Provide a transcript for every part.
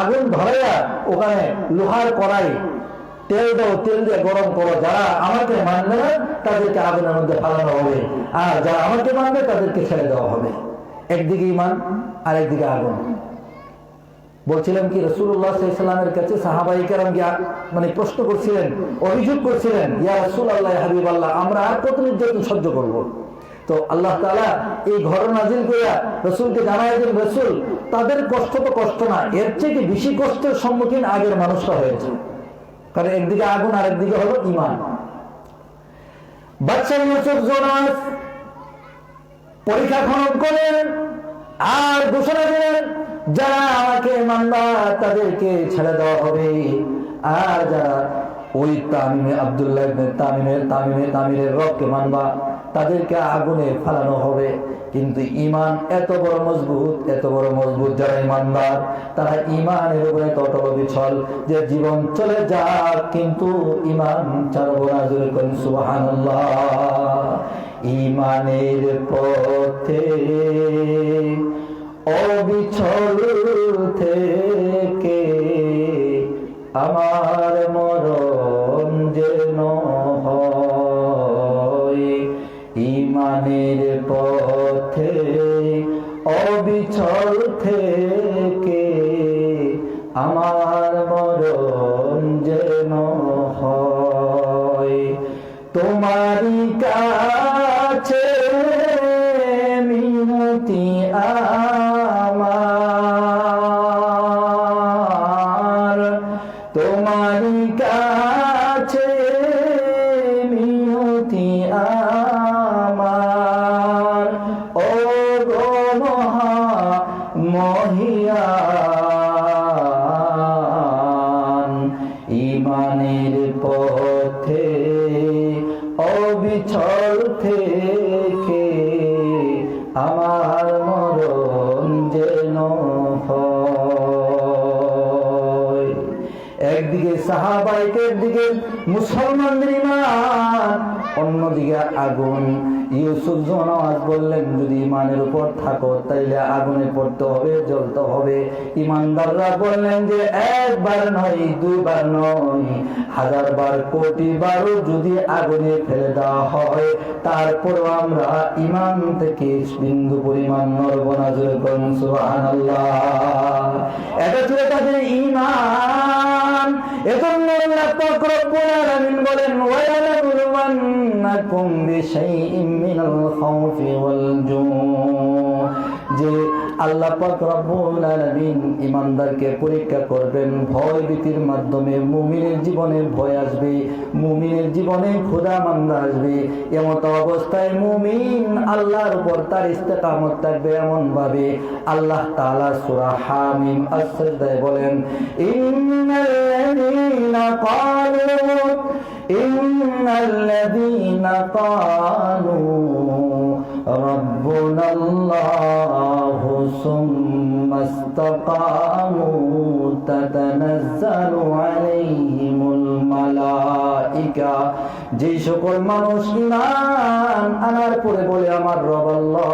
আগুন ধরাইয়া ওখানে লোহার কড়াই, তেল দাও, তেল দিয়ে গরম করো। যারা আমাকে মানবে না, তাদেরকে আগুনের মধ্যে ফালানো হবে। আর যারা আমাকে মানবে, তাদেরকে ছেড়ে দেওয়া হবে। একদিকে ইমান আর একদিকে আগুন। বলছিলাম কি রসুল্লাহ ইসলামের কাছে সাহাবাই কেরাম গিয়া মানে প্রশ্ন করছিলেন, অভিযোগ করছিলেন, ইয়া রসুল আল্লাহ হাবিব আল্লাহ আমরা আর কত নির্যাতন সহ্য করব। তো আল্লাহ তালা এই ঘর নাজিল করিয়া রসুলকে জানাই দেন, রসুল, তাদের কষ্ট তো কষ্ট না, এর থেকে বেশি কষ্টের সম্মুখীন আগের মানুষরা হয়েছে। কারণ একদিকে আগুন আর একদিকে হলো ইমান বাচ্চা জোনাস পরীক্ষা খনন করেন আর ঘোষণা দিলেন, যারা আমাকে মানবা, তাদেরকে ছেড়ে দেওয়া হবে। আর যারা ওই তামিমে আবদুল্লাহ তামিমের, তামিমে তামিরের রবকে মানবা তাদেরকে আগুনে ফালানো হবে। কিন্তু ইমান এত বড় মজবুত, এত বড় মজবুত যারা ইমানদার তারা ইমানের উপরে তটল বিছল যে জীবন চলে যাক, কিন্তু ইমান ছাড়বো না জোরে করেন ইমানের পথে অবিছল থেকে আমার মরণ যেন পথে অবিচল থেকে সাহাবাইকের দিকে মুসলমানদের অন্যদিকে আগুন। ইউসুফ জনওয়াজ বললেন যদি ইমানের উপর থাকো, তাইলে আগুনে পড়তে হবে, জ্বলতে হবে। ইমানদাররা বললেন যে, একবার নয়, দুইবার নয় হাজার বার কোটি বারও যদি আগুনে ফেলে দেওয়া হয় তারপর আমরা ইমান থেকে বিন্দু পরিমাণ নরব না, জোরে করুন সুবহানাল্লাহ। এটা ছিল তাদের ইমান আলামিন বলেন ওয়ালাবলুওয়ান্নাকুম বিশাইইন মিনাল খাউফি ওয়াল যে আল্লাহ পাক রব্বুল আলামিন ইমানদারকে পরীক্ষা করবেন, ভয় ভীতির মাধ্যমে মুমিনের জীবনে ভয় আসবে, মুমিনের জীবনে মান্দা আসবে। অবস্থায় মুমিন আল্লাহর উপর তার ইস্তেকামত থাকবে এমন ভাবে আল্লাহ তাআলা সূরা হামিম বলেন, ইন্নাল্লাযীনা ক্বালু ক্বালু, রব্বুনাল্লাহ ثم استقاموا تتنزل عليهم الملائكة যে সকল মানুষ ইমান আনার পরে বলে আমার রব আল্লাহ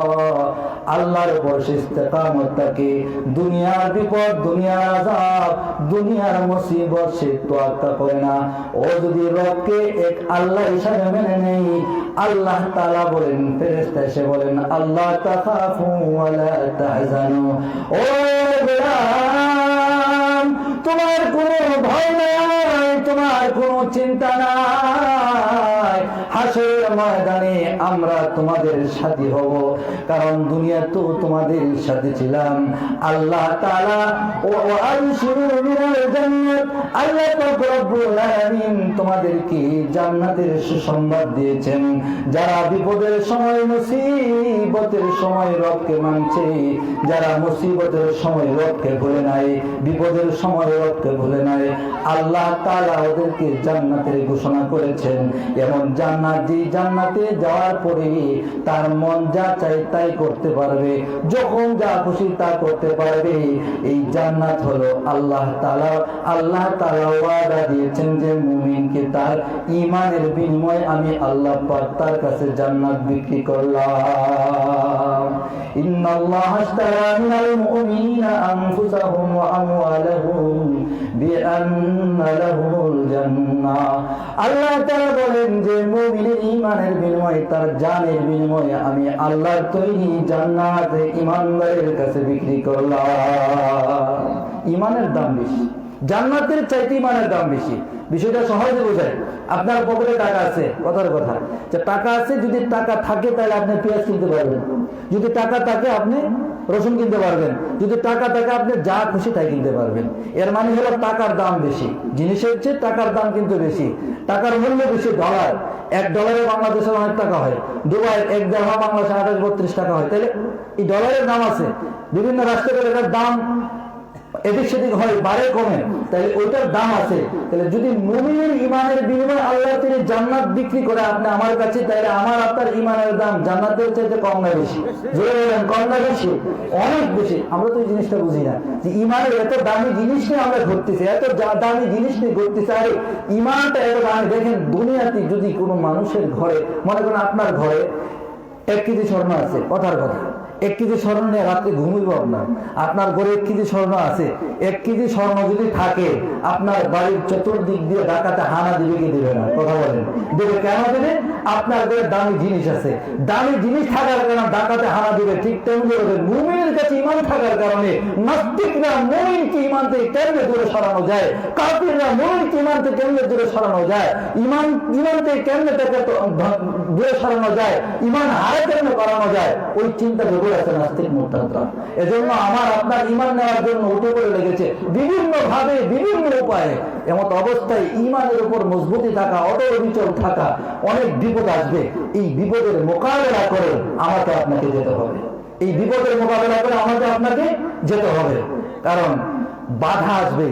আল্লাহর সে ইস্তেকামত থাকে দুনিয়ার বিপদ, দুনিয়ার আযাব, দুনিয়ার মুসিবত সে তোয়াক্কা করে না। ও যদি রবকে এক আল্লাহ হিসাবে মেনে নেই আল্লাহ তাআলা বলেন, ফেরেশতা এসে বলেন, আল্লাহ তাখাফু ওয়ালা ও তোমার কোনো ভয় নাই, তোমার কোনো চিন্তা নাই। হাসের ময়দানে আমরা তোমাদের সাথী হব। কারণ দুনিয়া তো তোমাদের সাথে ছিলাম। আল্লাহ তাআলা, ও আল্লাহ তোমাদেরকে জান্নাতের সুসংবাদ দিয়েছেন। যারা বিপদের সময়, মুসিবতের সময় রবকে মানছে, যারা মুসিবতের সময় রবকে ভুলে নাই, বিপদের সময় রবকে ভুলে নাই, আল্লাহ তাআলা ওদেরকে জান্নাতের ঘোষণা করেছেন। এমন জান্নাত যে জান্নাতে যাওয়ার পরে তার মন যা চাই তাই করতে পারবে। যখন যা খুশি তা করতে পারবে। এই জান্নাত হলো আল্লাহ তাআলা। আল্লাহ তাআলা ওয়াদা দিয়েছেন যে মুমিনকে তার ঈমানের বিনিময়ে আমি আল্লাহ পাক তার কাছে জান্নাত বিক্রি করলাম। ইন্নাল্লাহ আশতারা মিনাল মুমিনিনা আনফুসাহুম ওয়া আমওয়ালাহুম। আল্লাহ তাআলা বলেন যে ঈমানের বিনিময়ে, তার জানের বিনিময়ে আমি তৈরি জান্নাত ঈমানদারের কাছে বিক্রি করলাম। ঈমানের দাম বেশি। জান্নাতের চাইতে ইমানের দাম বেশি। বিষয়টা সহজে বোঝায়। আপনার পকেটে টাকা আছে, কথার কথা। যে টাকা আছে, যদি টাকা থাকে, তাহলে আপনি পেঁয়াজ কিনতে পারবেন। যদি টাকা থাকে, আপনি রসুন কিনতে পারবেন। যদি টাকা থাকে, আপনি যা খুশি তাই কিনতে পারবেন। এর মানে হলো টাকার দাম বেশি। জিনিসের চেয়ে টাকার দাম কিন্তু বেশি। টাকার মূল্য বেশি ডলার। এক ডলারে বাংলাদেশের অনেক টাকা হয়। দুবাই এক দেড় বাংলাদেশে আঠাশ বত্রিশ টাকা হয়। তাহলে এই ডলারের দাম আছে। বিভিন্ন রাষ্ট্রের এটার দাম এদিক সেদিক হয় বাড়ে কমে। তাহলে ওইটার দাম আছে। তাহলে যদি মুমিনের ইমানের বিনিময়ে আল্লাহ তিনি জান্নাত বিক্রি করে আপনি আমার কাছে, তাহলে আমার আপনার ইমানের দাম জান্নাতের চাইতে কম না বেশি। বলেন, কম না বেশি? অনেক বেশি। আমরা তো এই জিনিসটা বুঝি না। যে ইমানের এত দামি জিনিস নিয়ে আমরা ঘুরতেছি, এত দামি জিনিস নিয়ে ঘুরতেছি, আরে ইমানটা এত দামি দেখেন দুনিয়াতে যদি কোনো মানুষের ঘরে, মনে করেন আপনার ঘরে এক কেজি স্বর্ণ আছে, কথার কথা। এক কেজি স্বর্ণ নিয়ে রাত্রে ঘুমিব আপনার। আপনার ঘরে এক কেজি স্বর্ণ আছে। এক কেজি স্বর্ণ যদি থাকে, আপনার বাড়ির চতুর্দিক দিয়ে ডাকাতে হানা দিবে কি দিবে না? কথা বলেন। দেবে কেন দেবে? আপনার ঘরে দামি জিনিস আছে। দামি জিনিস থাকার কারণে ডাকাতে হানা দিবে। ঠিক তেমনি হবে মুমিনের কাছে ইমান থাকার কারণে নাস্তিকরা মুমিনকে ইমান থেকে কেমনে দূরে সরানো যায়? কাফিররা মুমিনকে ইমান থেকে কেমনে দূরে সরানো যায়? ইমান ইমান থেকে কেমনে তাকে দূরে সরানো যায়? ইমান হারে কেমনে করানো যায়? ওই চিন্তা ভেবে আছে নাস্তিক এজন্য আমার আপনার ইমান নেওয়ার জন্য উঠে পড়ে লেগেছে বিভিন্ন ভাবে বিভিন্ন উপায়ে। অবস্থায় ইমানের উপর মজবুতি থাকা, অটল থাকা অনেক বিপদ আসবে। এই বিপদের মোকাবেলা করে আমাকে আপনাকে যেতে হবে। এই বিপদের মোকাবেলা করে আমাকে আপনাকে যেতে হবে। কারণ বাধা আসবে।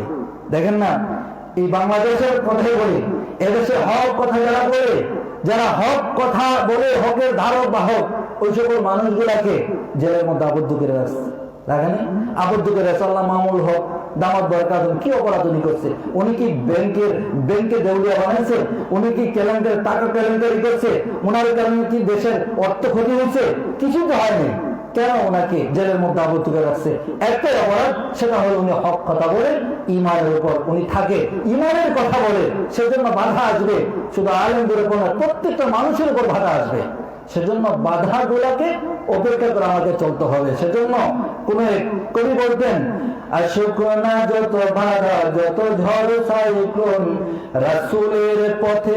দেখেন না, এই বাংলাদেশের কথাই বলি, এদেশে হক কথা যারা বলে, যারা হক কথা বলে, হকের ধারক বা বাহক ওই সকল মানুষগুলাকে জেলের মধ্যে আবদ্ধ করে রাখছে। রাখেনি আবদ্ধ করে রাখছে। আল্লাহ মামুল হক, দামাত বরকাত কি অপরাধ উনি করছে? উনি কি ব্যাংকের, ব্যাংকে দেউলিয়া বানাইছে? উনি কি কেলেঙ্কারি টাকা কেলেঙ্কারি করছে? ওনার কারণে কি দেশের অর্থ ক্ষতি হচ্ছে? কিছু তো হয়নি। কেন ওনাকে জেলের মধ্যে আবদ্ধ করে রাখছে? একটাই অপরাধ, সেটা হলো উনি হক কথা বলে ইমানের উপর উনি থাকে। ইমানের কথা বলে, সেজন্য বাধা আসবে। শুধু আলেমদের উপর না প্রত্যেকটা মানুষের উপর বাধা আসবে। সেজন্য বাধা গুলাকে অপেক্ষা করে আমাকে চলতে হবে। সেজন্য কোন কবি বলতেন আসুক যত বাধা, যত ঝড় সাইক্লোন, রাসুলের পথে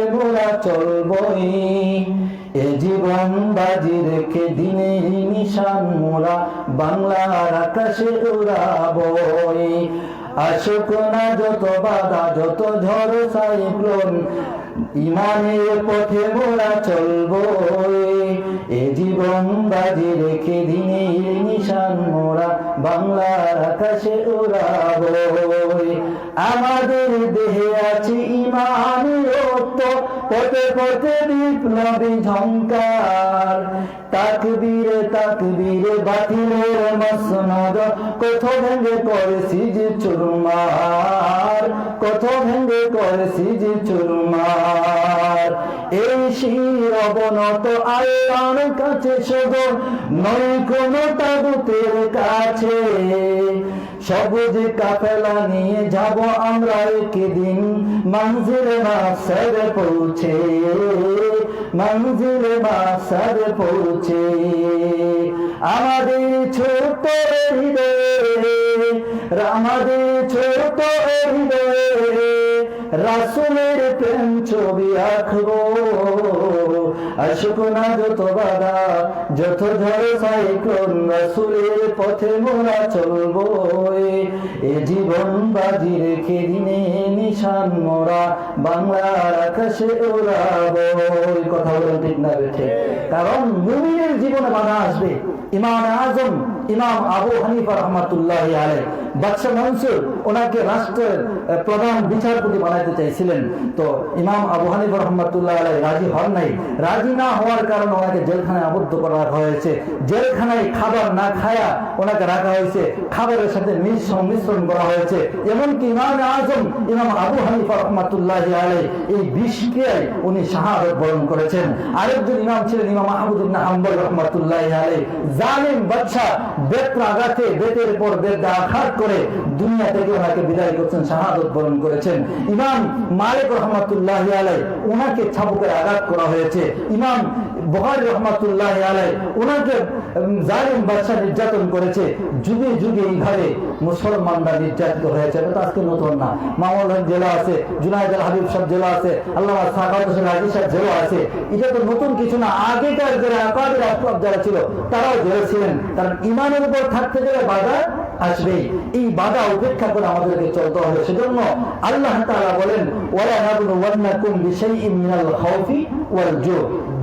চলবই। এ জীবন বাজি রেখে দিনে নিশান মোরা বাংলার আকাশে উড়াবই। আসুক না যত বাধা, যত ঝড় সাইক্লোন ইমানের পথে মোরা চলবো এ জীবন বাজি রেখে দিনে নিশান মোরা বাংলার আকাশে উড়াবো। আমাদের দেহে আছে ইমানের রক্ত পথে পথে বিপ্লবী ঝঙ্কার তাকবীরে তাকবীরে, বাতিলের মসনদ, কত ভেঙে করেছি যে চুরমার, কত ভেঙে করেছি যে চুরমার। এই শির অবনত আল্লাহর কাছে শুধু, নয় কোনো তাগুতের কাছে। সবুজ কাফেলা নিয়ে যাব আমরা একদিন, মঞ্জিলে মাসার পৌঁছে, মঞ্জিলে মাসার পৌঁছে। আমাদের ছোট হৃদয়ে, আমাদের ছোট হৃদয়ে, রাসুলের প্রেম ছবি আঁকবো। আসুক না যত বাধা, যত ঝড় সাইক্লোন রাসুলের পথে মোরা চলবো এ। জীবন বাজি রেখে দিনে নিশান মোরা, বাংলার আকাশে ওড়াবো। কথা বলে ঠিক না কারণ মুমিনের জীবনে বাধা আসবে। ইমাম আজম ইমাম আবু হানিফা রহমাতুল্লাহ আলাই বাদশাহ মনসুর ওনাকে রাষ্ট্রের প্রধান বিচারপতি বানাইতে চাইছিলেন। তো ইমাম আবু হানিফা রহমাতুল্লাহ আলাই রাজি হন নাই। রাজি না হওয়ার কারণে ওনাকে জেলখানায় আবদ্ধ করে হয়েছে। জেলখানায় খাবার না খায়া ওনাকে রাখা হয়েছে। খাবারের সাথে মিশ সংমিশ্রণ করা হয়েছে। এমনকি ইমাম আজম, ইমাম আবু হানিফা রহমাতুল্লাহ আলাই এই বিষকে উনি শাহাদত বরণ করেছেন। আরেকজন ইমাম ছিলেন ইমাম ইবনে হাম্বল রহমাতুল্লাহ আলাই জালিম বাদশা বেত্র পর আঘাত করে দুনিয়া থেকে ওনাকে বিদায় করছেন, শাহাদত বরণ করেছেন। ইমাম মালিক রহমাতুল্লাহ আলাই ওনাকে আঘাত করা হয়েছে। ইমাম বহারি রহমাতুল্লাহ আলাই ওনাকে জালিম বাদশা নির্যাতন করেছে। যুগে যুগে এইভাবে মুসলমানরা নির্যাতিত হয়েছে। এটা আজকে নতুন না। মামুল জেলা আছে, জুনায়দ আল হাবিব সাহেব জেলা আছে আল্লাহ সাকাত হোসেন হাজি সাহেব জেলা আছে। এটা তো নতুন কিছু না। আগেকার যারা আকাদের যারা ছিল, তারাও জেলে ছিলেন। কারণ ইমানের উপর থাকতে গেলে বাধা আসবেই। এই বাধা উপেক্ষা করে আমাদেরকে চলতে হবে। সেজন্য আল্লাহ তাআলা বলেন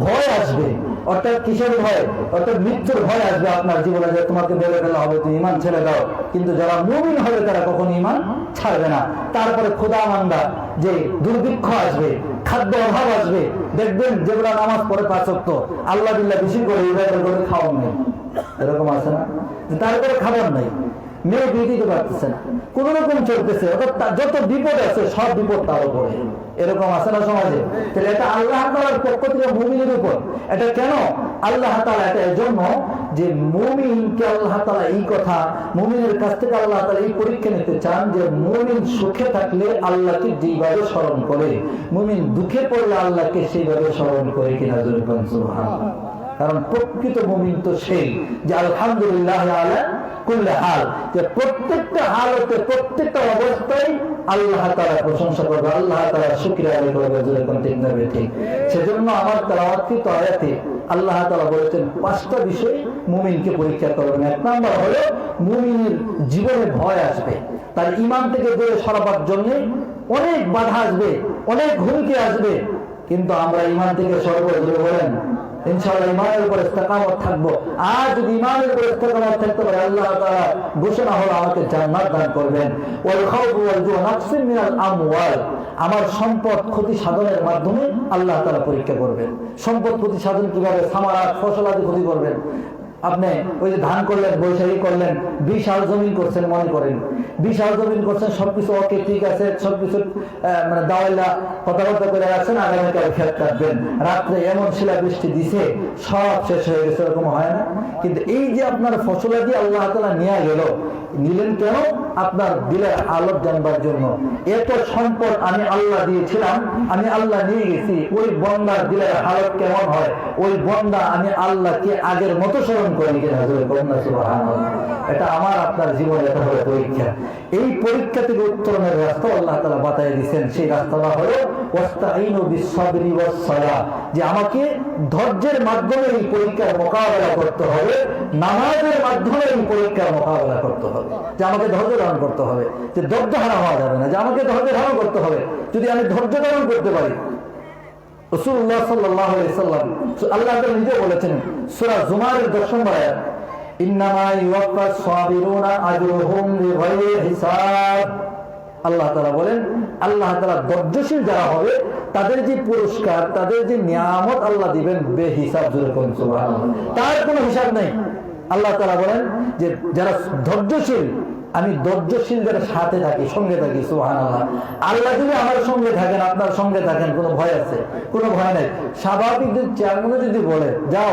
ভয় আসবে। অর্থাৎ কিসের ভয়? অর্থাৎ মৃত্যুর ভয় আসবে আপনার জীবনে যে তোমাকে বেড়ে ফেলা হবে, তুমি ইমান ছেড়ে দাও। কিন্তু যারা মুমিন হবে, তারা কখনো ইমান ছাড়বে না। তারপরে খোদা মান্দা, যে দুর্ভিক্ষ আসবে, খাদ্য অভাব আসবে। দেখবেন যেগুলা নামাজ পড়ে পাচক্ত আল্লাহ বিল্লাহ বেশি করে ইবাদত করে খাওয়ার নেই। এরকম আছে না? তারপরে খাবার নাই। মেয়ে বিয়ে দিতে পারতেছে না। কোন রকম চলতেছে। যত বিপদ আছে, সব বিপদ তার উপরে। এরকম আছে না সমাজে? তাহলে এটা আল্লাহ তালার পক্ষ থেকে মুমিনের উপর। এটা কেন? আল্লাহ তালা এটা এজন্য যে মুমিনকে আল্লাহ তালা এই কথা, মুমিনের কাছ থেকে আল্লাহ তালা এই পরীক্ষা নিতে চান যে মুমিন সুখে থাকলে আল্লাহকে যেইভাবে স্মরণ করে, মুমিন দুঃখে পড়লে আল্লাহকে সেইভাবে স্মরণ করে কিনা জোরে কোন সুবহানাল্লাহ। কারণ প্রকৃত মুমিন তো সেই যে আলহামদুলিল্লাহ আলা কুল্লে হাল, যে প্রত্যেকটা হালতে প্রত্যেকটা অবস্থায় আল্লাহ তারা প্রশংসা করবে, আল্লাহ তারা সেজন্য আমার আয়াতে আল্লাহ তালা বলেছেন, পাঁচটা বিষয় মুমিনকে পরীক্ষা করবেন। এক নাম্বার হলো, মুমিনের জীবনে ভয় আসবে। তার ইমান থেকে দূরে সরাবার জন্য অনেক বাধা আসবে, অনেক হুমকি আসবে। কিন্তু আমরা ইমান থেকে সরব বলেন ইনশাআল্লাহ উপর ইস্তেকামত থাকব। আর যদি উপর ইস্তেকামত থাকতে পারে, আল্লাহ তাআলা ঘোষণা হলো আমাকে জান্নাত দান করবেন। ওয়াল খাউফু ওয়াল জু নাফসিন মিনাল আমওয়াল। আমার সম্পদ ক্ষতি সাধনের মাধ্যমে আল্লাহ তাআলা পরীক্ষা করবেন। সম্পদ ক্ষতি সাধন কীভাবে, সামারাত ফসল আদি ক্ষতি করবেন। আপনি ওই যে ধান করলেন, বৈশাখী করলেন, বিশাল জমিন করছেন মনে করেন। বিশাল জমিন করছেন, সবকিছু ওকে ঠিক আছে, সবকিছু মানে দাওয়াইলা কথাবার্তা করে রাখছেন, আগামীকাল খেত কাটবেন। রাত্রে এমন শিলা বৃষ্টি দিছে, সব শেষ হয়ে গেছে, এরকম হয় না। কিন্তু এই যে আপনার ফসলাদি আল্লাহ তালা নিয়ে গেল, নিলেন কেন? আপনার দিলের আলোক জানবার জন্য। এত সম্পদ আমি আল্লাহ দিয়েছিলাম, আমি আল্লাহ নিয়ে গেছি, ওই বন্দার দিলের হালত কেমন হয়? ওই বন্দা আমি আল্লাহকে আগের মতো স্মরণ সুবহানাল্লাহ। এটা আমার, আপনার জীবনে পরীক্ষা। এই পরীক্ষা থেকে উত্তরণের রাস্তা আল্লাহ তালা বাতায় দিচ্ছেন সেই রাস্তাটা হলো। যে আমাকে ধৈর্যের মাধ্যমে এই পরীক্ষার মোকাবেলা করতে হবে, নামাজের মাধ্যমে এই পরীক্ষার মোকাবেলা করতে হবে। যে আমাকে ধৈর্য ধারণ করতে হবে। যে ধৈর্য হারা হওয়া যাবে না। যে আমাকে ধৈর্য ধারণ করতে হবে। যদি আমি ধৈর্য ধারণ করতে পারি আল্লাহ বলেছেন জুমারের হিসাব। আল্লাহ বলেন, আল্লাহ যারা হবে, তাদের যে পুরস্কার, তাদের যে নিয়ামত আল্লাহ দিবেন কোন সুবহানাল্লাহ। তার কোনো হিসাব নেই। আল্লাহ তাআলা বলেন যে যারা ধৈর্যশীল আমি ধৈর্যশীলদের সাথে থাকি, সঙ্গে থাকি সুহান আল্লাহ যদি আমার সঙ্গে থাকেন, আপনার সঙ্গে থাকেন, কোনো ভয় আছে? কোনো ভয় নাই। স্বাভাবিক যদি চেয়ারম্যানও যদি বলে, যাও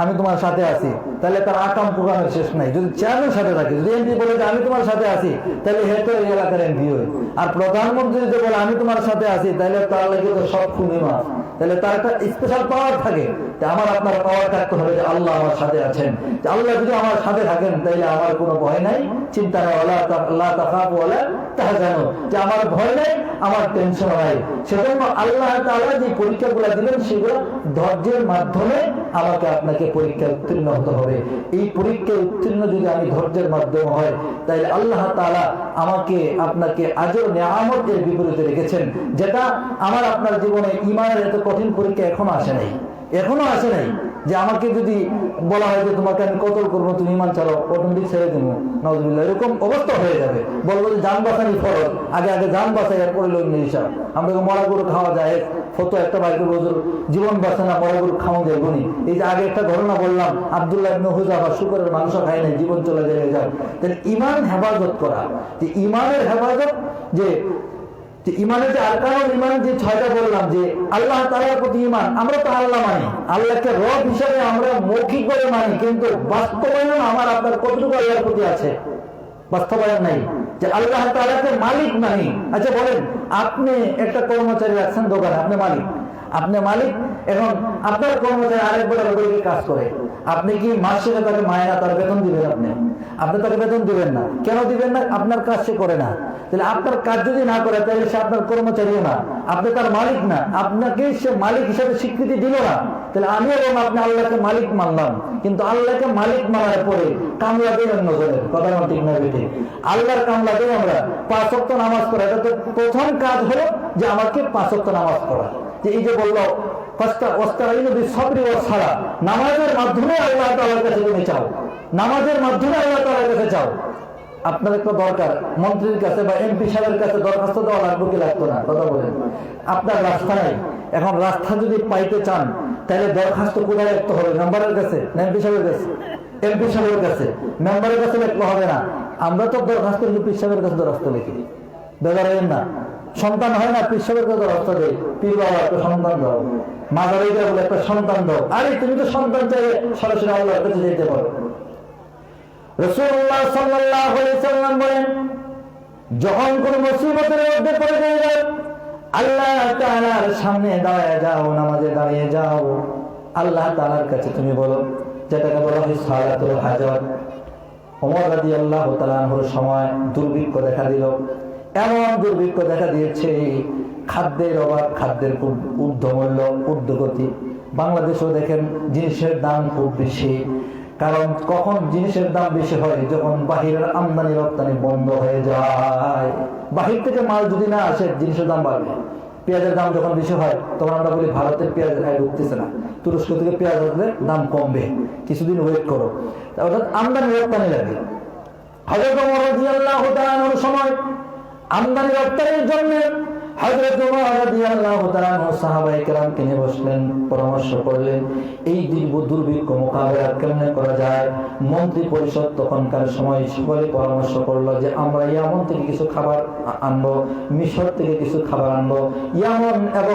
আমি তোমার সাথে আছি। তাহলে তার আকাম প্রোগ্রামের শেষ নাই। যদি চেয়ারম্যানের সাথে থাকে, যদি এমপি বলে যে আমি তোমার সাথে আছি, তাহলে হেঁটে এই এলাকার এমপি হয়। আর প্রধানমন্ত্রী যদি বলে, আমি তোমার সাথে আছি তাহলে তার লাগে তো সব মাছ তাহলে তার একটা স্পেশাল পাওয়ার থাকে। আমার আপনার পাওয়ার থাকতে হবে যে আল্লাহ আমার সাথে আছেন। আল্লাহ যদি আমার সাথে থাকেন, তাহলে আমার কোনো ভয় নাই। চিন্তা নাই আল্লাহ আল্লাহ তাকাব বলে তাহা জানো যে আমার ভয় নাই, আমার টেনশন নাই। সেজন্য আল্লাহ তাআলা যে পরীক্ষাগুলো দিলেন, সেগুলো ধৈর্যের মাধ্যমে আমাকে আপনাকে পরীক্ষা উত্তীর্ণ হতে হবে। এই পরীক্ষায় উত্তীর্ণ যদি আমি ধৈর্যের মাধ্যমে হয় তাই আল্লাহ তালা আমাকে, আপনাকে আজও নিয়ামতের বিপরীতে রেখেছেন, যেটা আমার, আপনার জীবনে ইমানের এত কঠিন পরীক্ষা এখনও আসে নাই। এখনও আসে নাই। যে আমাকে যদি বলা হয় যে তোমাকে আমি কতল করব, তুমি ইমান চালাও অটোমেটিক ছেড়ে দেবো। নজরুল্লাহ এরকম অবস্থা হয়ে যাবে। বলব যে যান বাঁচানি ফরজ। আগে আগে যান বাঁচাই, এরপরে লোক হিসাব আমরা মরা গরু খাওয়া যায়। ফটো একটা বাইক বজুর জীবন বাঁচে না, মরা গরু খাওয়া যায় গুনি এই যে আগে একটা ঘটনা বললাম, আবদুল্লাহ ইবনে হুজাফা শুকরের মাংস খায় না জীবন চলে যায় যাও তাহলে ইমান হেফাজত করা। যে ইমানের হেফাজত, যে যে ইমানের যে আরকানুল ইমান যে ছয়টা বললাম যে আল্লাহ তালার প্রতি ইমান আমরা তো আল্লাহ মানি। আল্লাহকে রব হিসাবে আমরা মৌখিক করে মানি, কিন্তু বাস্তবায়ন আমার আপনার কতটুকু আল্লাহর প্রতি আছে? বাস্তবায়ন নাই। যে আল্লাহ তালাকে মালিক মানি। আচ্ছা বলেন, আপনি একটা কর্মচারী রাখছেন দোকানে, আপনি মালিক। আপনি মালিক এখন আপনার কর্মচারী আরেক বড় বড় কাজ করে? আপনি কি মাস শেষে তাকে মায়না তার বেতন দিবেন আপনি? আপনি তাকে বেতন দিবেন না। কেন দিবেন না? আপনার কাজ সে করে না। তাহলে আপনার কাজ যদি না করে, তাহলে সে আপনার কর্মচারীও না। আপনি তার মালিক না। আপনাকে সে মালিক হিসেবে স্বীকৃতি দিল না। তাহলে আমি এবং আপনি আল্লাহকে মালিক মানলাম। কিন্তু আল্লাহকে মালিক মানার পরে কামলা দিলেন কথা আমার ঠিক আল্লাহর কামলা দিই আমরা। পাঁচ নামাজ পড়া। এটা তো প্রথম কাজ হলো যে আমাকে পাঁচ নামাজ পড়া। যে এই যে বলল নামাজের মাধ্যমে আল্লাহ তালার কাছে তুমি চাও। নামাজের মাধ্যমে আল্লাহ তালার কাছে চাও। আপনার একটা দরকার, মন্ত্রীর কাছে বা এমপি সাহেবের কাছে দরখাস্ত দেওয়া লাগবে কি লাগতো না? কথা বলেন। আপনার রাস্তা নাই। এখন রাস্তা যদি পাইতে চান, তাহলে দরখাস্ত কোথায় লিখতে হবে? মেম্বারের কাছে এমপি সাহেবের কাছে? এমপি সাহেবের কাছে। মেম্বারের কাছে লিখতে হবে না। আমরা তো দরখাস্ত এমপি সাহেবের কাছে দরখাস্ত লিখি। বেগারেন না। সন্তান হয় না পীর সাহেবের কাছে দরখাস্ত দেয় পীর বাবা একটা সন্তান দাও। মাদারে বলে, একটা সন্তান দাও। আরে, তুমি তো সন্তান চাইলে সরাসরি আল্লাহর কাছে যেতে পারো। রসুল্লাহ আলাইহি সাল্লাম বলেন, যখন কোন মুসিবতের মধ্যে পড়ে যাবে আল্লাহ তাআলার সামনে দাঁড়িয়ে যাও, নামাজে দাঁড়িয়ে যাও। আল্লাহ তাআলার কাছে তুমি বলো, যেটাকে বলা হয় সালাতুল হাজাত ওমর রাদিয়াল্লাহু তাআলার সময় দুর্ভিক্ষ দেখা দিল। এমন দুর্ভিক্ষ দেখা দিয়েছে, খাদ্যের অভাব, খাদ্যের খুব ঊর্ধ্বমূল্য, ঊর্ধ্বগতি। বাংলাদেশেও দেখেন জিনিসের দাম খুব বেশি। কারণ কখন জিনিসের দাম বেশি হয়? যখন বাহিরের আমদানি, রপ্তানি বন্ধ হয়ে যায়। বাহির থেকে মাল যদি না আসে, জিনিসের দাম বাড়বে। পেঁয়াজের দাম যখন বেশি হয়, তখন আমরা বলি, ভারতের পেঁয়াজ গায়ে ঢুকতেছে না। তুরস্ক থেকে পেঁয়াজ আসলে দাম কমবে। কিছুদিন ওয়েট করো। অর্থাৎ আমদানি, রপ্তানি লাগে। হজরত সময় আমদানি রপ্তানির জন্য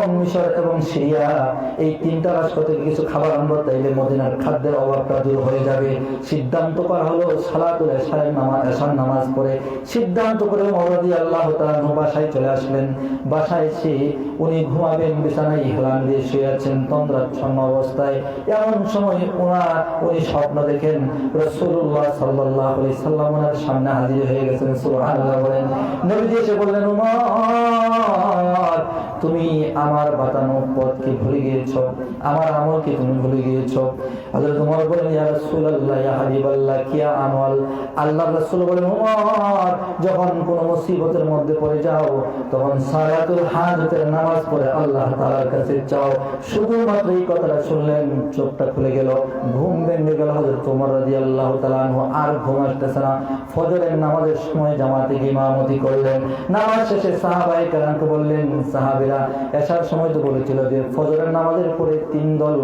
মিশর এবং সিরিয়া এই তিনটা রাষ্ট্র থেকে কিছু খাবার আনব, তাইলে মদিনার খাদ্যের অভাবটা দূর হয়ে যাবে। সিদ্ধান্ত করা হলো সালাতুল এশার নামাজ নামাজ পড়ে। সিদ্ধান্ত করে মরদি আল্লাহ তাআলা বাসায় চলে আসলেন। বাসায় এসে উনি ঘুমাবেন, বিছানায় ইহলাম দিয়ে শুয়ে আছেন, তন্দ্রাচ্ছন্ন অবস্থায়। এমন সময় ওনার উনি স্বপ্ন দেখেন রসুল্লাহ সাল্লাহ আলি সাল্লাম ওনার সামনে হাজির হয়ে গেছেন, সুবহানাল্লাহ বলেন। নবীজি এসে বললেন, উমর, তুমি আমার বাতানো পথকে ভুলে গিয়েছ, আমার আমলকে তুমি ভুলে গিয়েছ। আল্লাহ যখন কোন মুসিবতের মধ্যে পড়ে যাও, তখন সালাতুল হাজতের নামাজ পড়ে আল্লাহ কাছে চাও শুধুমাত্র এই কথাটা শুনলেন, চোখটা খুলে গেল, ঘুম ভেঙে গেল হযরত রাদিয়াল্লাহু তাআলা আনহু, আর ঘুম আসতেছে না। ফজরের নামাজের সময় জামাতে ইমামতি করলেন। নামাজ শেষে সাহাবায়ে কেরামকে বললেন, সাহাবীরা এশার সময় তো বলেছিল যে, ফজরের নামাজের পরে তিন দল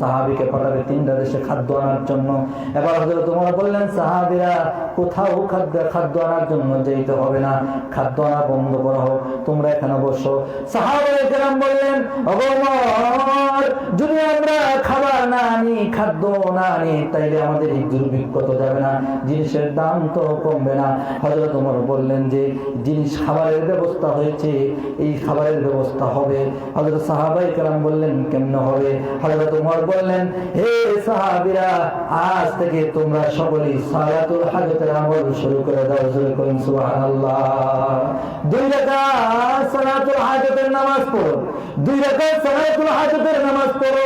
সাহাবীকে পাঠাবে তিনটা দেশে খাদ্য আনার জন্য। এবার হযরত ওমর বললেন, সাহাবীরা, কোথাও খাদ্য খাদ্য আনার জন্য যেতে হবে না। খাদ্য আনা বন্ধ করা হোক, তোমরা এখানে বসো। সাহাবায়ে কেরাম বললেন ওমর, যদি আমরা খাবার না আনি, খাদ্য না আনি, তাইলে আমাদের এই দুর্ভিক্ষ তো যাবে না, জিনিসের দাম তো কমবে না। হযরত ওমর বললেন যে, জিনিস খাবারের ব্যবস্থা হয়েছে, এই খাবারের ব্যবস্থা হবে। হযরত সাহাবাই কেরাম বললেন, কেমন হবে? হযরত ওমর বললেন, হে সাহাবীরা আজ থেকে তোমরা সকলেই সালাতুল হাজতের আমল শুরু করে দাও শুরু করুন সুবহানাল্লাহ দুই রাকাত সালাতুল হাজতের ফজরের নামাজ পড়ো দুই রাকাত সালাতুল হাজতের নামাজ পড়ো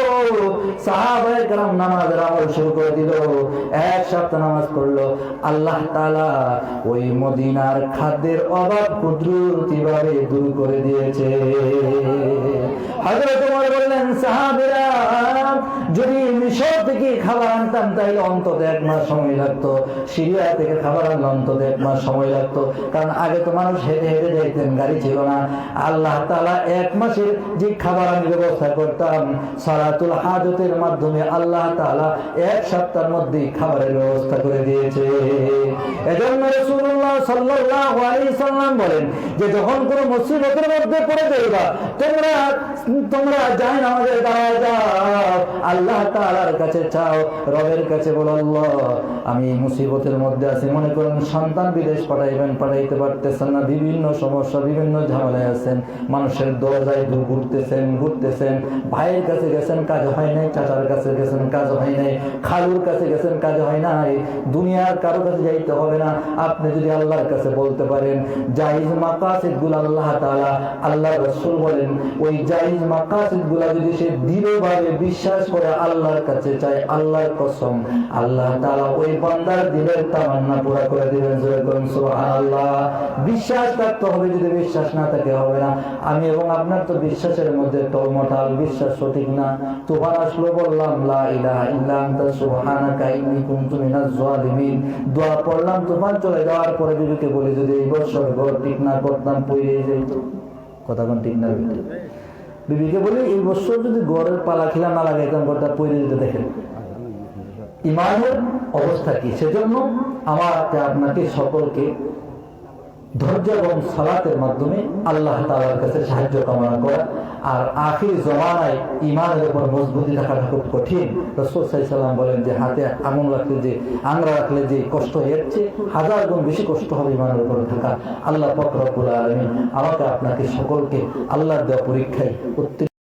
সাহাবায়ে کرام নামাজের আমল শুরু করে দিল এক সপ্তাহ নামাজ পড়লো আল্লাহ তাআলা ওই মদিনার খাদ্যের অভাব কুদরতিভাবে দূর করে দিয়েছে হযরত ওমর বললেন সাহাবীরা যদি মিশর থেকে খাবার আনতাম, তাহলে অন্তত এক মাস সময় লাগতো। সিরিয়া থেকে খাবার আনলে অন্তত এক মাস সময় লাগতো। কারণ আগে তো মানুষ হেঁটে হেঁটে যাইতেন, গাড়ি ছিল না। আল্লাহ তালা এক মাসের যে খাবার আমি ব্যবস্থা করতাম, সালাতুল হাজতের মাধ্যমে আল্লাহ তালা এক সপ্তাহের মধ্যে খাবারের ব্যবস্থা করে দিয়েছে। এজন্য রাসূলুল্লাহ সাল্লাল্লাহু আলাইহি সাল্লাম বলেন যে, যখন কোনো মুসিবতের মধ্যে পড়ে যাইবা, তোমরা তোমরা যাই নামাজের দাঁড়ায় যাও। আল্লাহ তাআলার কাছে চাও, রবের কাছে বলো, আল্লাহ, আমি মুসিবতের মধ্যে আছি। মনে করেন, সন্তান বিদেশ পাঠাইবেন, পাঠাইতে পারতেছেন না, বিভিন্ন সমস্যা, বিভিন্ন ঝামেলায় আছেন। মানুষের দরজায় দূর ঘুরতেছেন ঘুরতেছেন। ভাইয়ের কাছে গেছেন, কাজ হয় নাই, চাচার কাছে গেছেন, কাজ হয় নাই। খালুর কাছে গেছেন, কাজ হয় নাই। দুনিয়ার কারও কাছে যাইতে হবে না। আপনি যদি আল্লাহর কাছে বলতে পারেন জাহিজ মাকাসিদগুলো আল্লাহ তাআলা আল্লাহ রসুল বলেন, ওই জাহিজ মাকাসিদগুলা যদি সে দৃঢ়ভাবে বিশ্বাস করে আল্লাহর কাছে চায় আল্লাহর কসম। আল্লাহ তাআলা ওই বান্দার দিলের তামান্না পুরা করে দিবেন সুবহানাল্লাহ। বিশ্বাস থাকতে হবে, যদি বিশ্বাস না থাকে হবে না। আমি এবং আপনার তো বিশ্বাসের মধ্যে টলমটাল বিশ্বাস সঠিক না। তুফান আসলো, বললাম, লা ইলাহা ইল্লা আনতা, সুবহানাকা ইন্নী কুনতু মিনাজ জালিমিন দোয়া পড়লাম চলে যাওয়ার পরে বিবিকে বলি, যদি এই বছর ঘর ঠিক না করতাম পইরে যাইত কথা কোন ঠিক না বিবিকে বলি, এই বছর যদি গড়ের পালা খেলা না লাগে, এখন গড়টা পড়ে যেতে দেখেন। ইমানের অবস্থা কি? সেজন্য আমাকে আপনাকে সকলকে ধৈর্য এবং সালাতের মাধ্যমে আল্লাহ তালার কাছে সাহায্য কামনা করা। আর আখির জমানায় ইমানের উপর মজবুতি রাখাটা খুব কঠিন। রসুল বলেন যে, হাতে আঙুল রাখলে যে আংরা রাখলে যে কষ্ট হচ্ছে হাজার গুণ বেশি কষ্ট হবে ইমানের উপর থাকা। আল্লাহ ফকরবুল আলমী আমাকে আপনাকে সকলকে আল্লাহ দেওয়া পরীক্ষায় উত্তীর্ণ